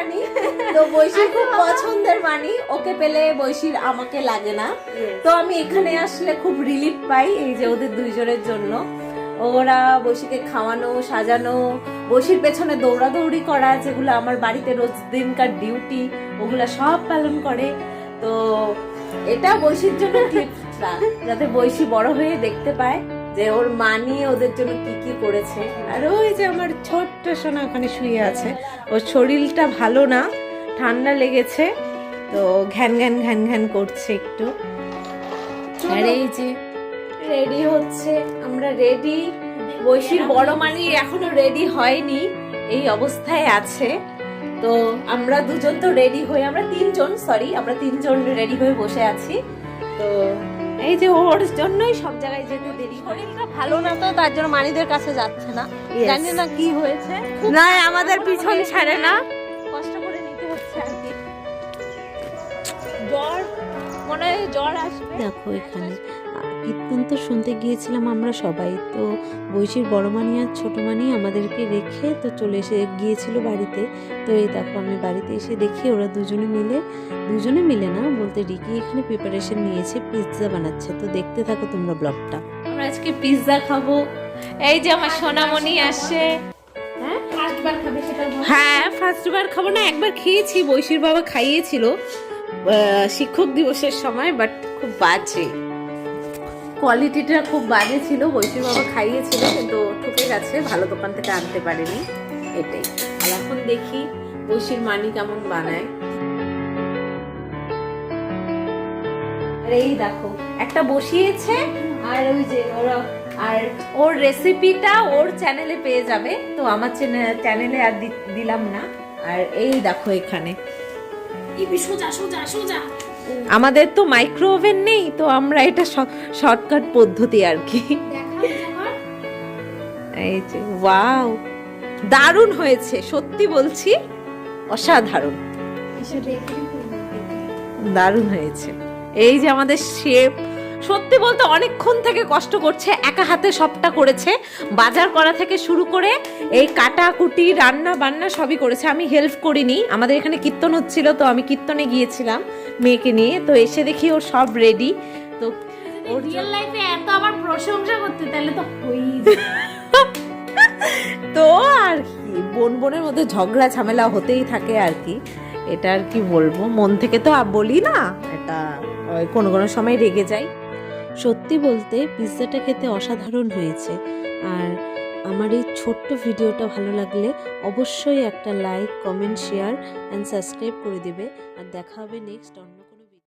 মানি। তো বৈশির খুব পছন্দের মানি। ওকে পেলে বৈশির আমাকে লাগে না। তো আমি এখানে আসলে খুব রিলিফ পাই এই যে ওদের দুইজনের জন্য। ওরা বৈশিকে খাওয়ানো সাজানো বৈশির পেছনে দৌড়াদৌড়ি করা যেগুলো আমার বাড়িতে রোজ দিনকার ডিউটি ওগুলো সব পালন করে। তো এটা বৈশির জন্য টিপসটা যাতে বৈশি বড় হয়ে দেখতে পায়। যে ওর মা নিয়ে ওদের জন্য কি কি করেছে। আর ওই যে আমার ছোট্ট সোনা ওখানে শুয়ে আছে। ওর শরীরটা ভালো না ঠান্ডা লেগেছে তো ঘ্যান ঘ্যান ঘ্যান ঘ্যান করছে একটু। আর এই যে রেডি হচ্ছে আমরা রেডি। বৈশির বড় মানি এখনও রেডি হয়নি এই অবস্থায় আছে। তো আমরা দুজন তো রেডি হয়ে আমরা তিনজন সরি আমরা তিনজন রেডি হয়ে বসে আছি। তো এই যে ওর জন্যই সব জায়গায় যেতে দেরি শরীরটা ভালো না তো তার জন্য মানিদের কাছে যাচ্ছে না. জানি না কি হয়েছে। না আমাদের পিছন ছাড়ে না। কষ্ট করে নিতে হচ্ছে আর কি। জ্বর মনে হয় জ্বর আসবে। দেখো এখানে। কীর্তন তো শুনতে গিয়েছিলাম আমরা সবাই। তো বৈশির বড় মানি আর ছোট মানি আমাদেরকে রেখে তো চলে এসে গিয়েছিল বাড়িতে। তো এই দেখো আমি বাড়িতে এসে দেখি ওরা দুজনে মিলে দুজনে মিলে না বলতে রিকি এখানে প্রিপারেশন নিয়েছে পিৎজা বানাচ্ছে। তো দেখতে থাকো তোমরা ব্লগটা। আমরা আজকে পিৎজা খাব। এই যে আমার সোনামণি ফার্স্টবার সেটা হ্যাঁ ফার্স্ট বার খাব না একবার খেয়েছি। বৈশির বাবা খাইয়েছিল শিক্ষক দিবসের সময় বাট খুব বাজে। কোয়ালিটিটা খুব বাজে ছিল বৈশির বাবা খাইয়েছিল, কিন্তু ঠুকে গেছে, ভালো দোকান থেকে আনতে পারেনি, এটাই। আর এখন দেখি বৈশির মানি কেমন বানায়। এই দেখো, একটা বসিয়েছে, আর ওই যে ওরা, আর ওর রেসিপিটা ওর চ্যানেলে পেয়ে যাবে, তো আমার চ্যানেলে আর দিলাম না। আর এই দেখো এখানে। সোজা সোজা সোজা। আমাদের তো মাইক্রো ওভেন নেই তো আমরা এটা শর্টকাট পদ্ধতি আর কি। এই যে ওয়াও দারুণ হয়েছে সত্যি বলছি অসাধারণ। দারুণ হয়েছে। এই যে আমাদের শেপ সত্যি বলতে অনেকক্ষণ থেকে কষ্ট করছে একা হাতে সবটা করেছে। বাজার করা থেকে শুরু করে এই কাটাকুটি রান্না বান্না সবই করেছে। আমি হেল্প করিনি। আমাদের এখানে কীর্তন হচ্ছিল তো আমি কীর্তনে গিয়েছিলাম মেয়েকে নিয়ে। তো এসে দেখি ওর সব রেডি তো ওর রিয়েল লাইফে এত আবার প্রশংসা করতে তাহলে তো হই তো আর কি বোন বোনের মধ্যে ঝগড়া ঝামেলা হতেই থাকে আর কি। এটা আর কি বলব? মন থেকে তো বলি না এটা কোনো কোনো সময় রেগে যাই। সত্যি বলতে পিৎজাটা খেতে অসাধারণ হয়েছে। আর আমার এই ছোট্ট ভিডিওটা ভালো লাগলে অবশ্যই একটা like, comment, share and subscribe করে দেবে। আর দেখা হবে নেক্সট অন্য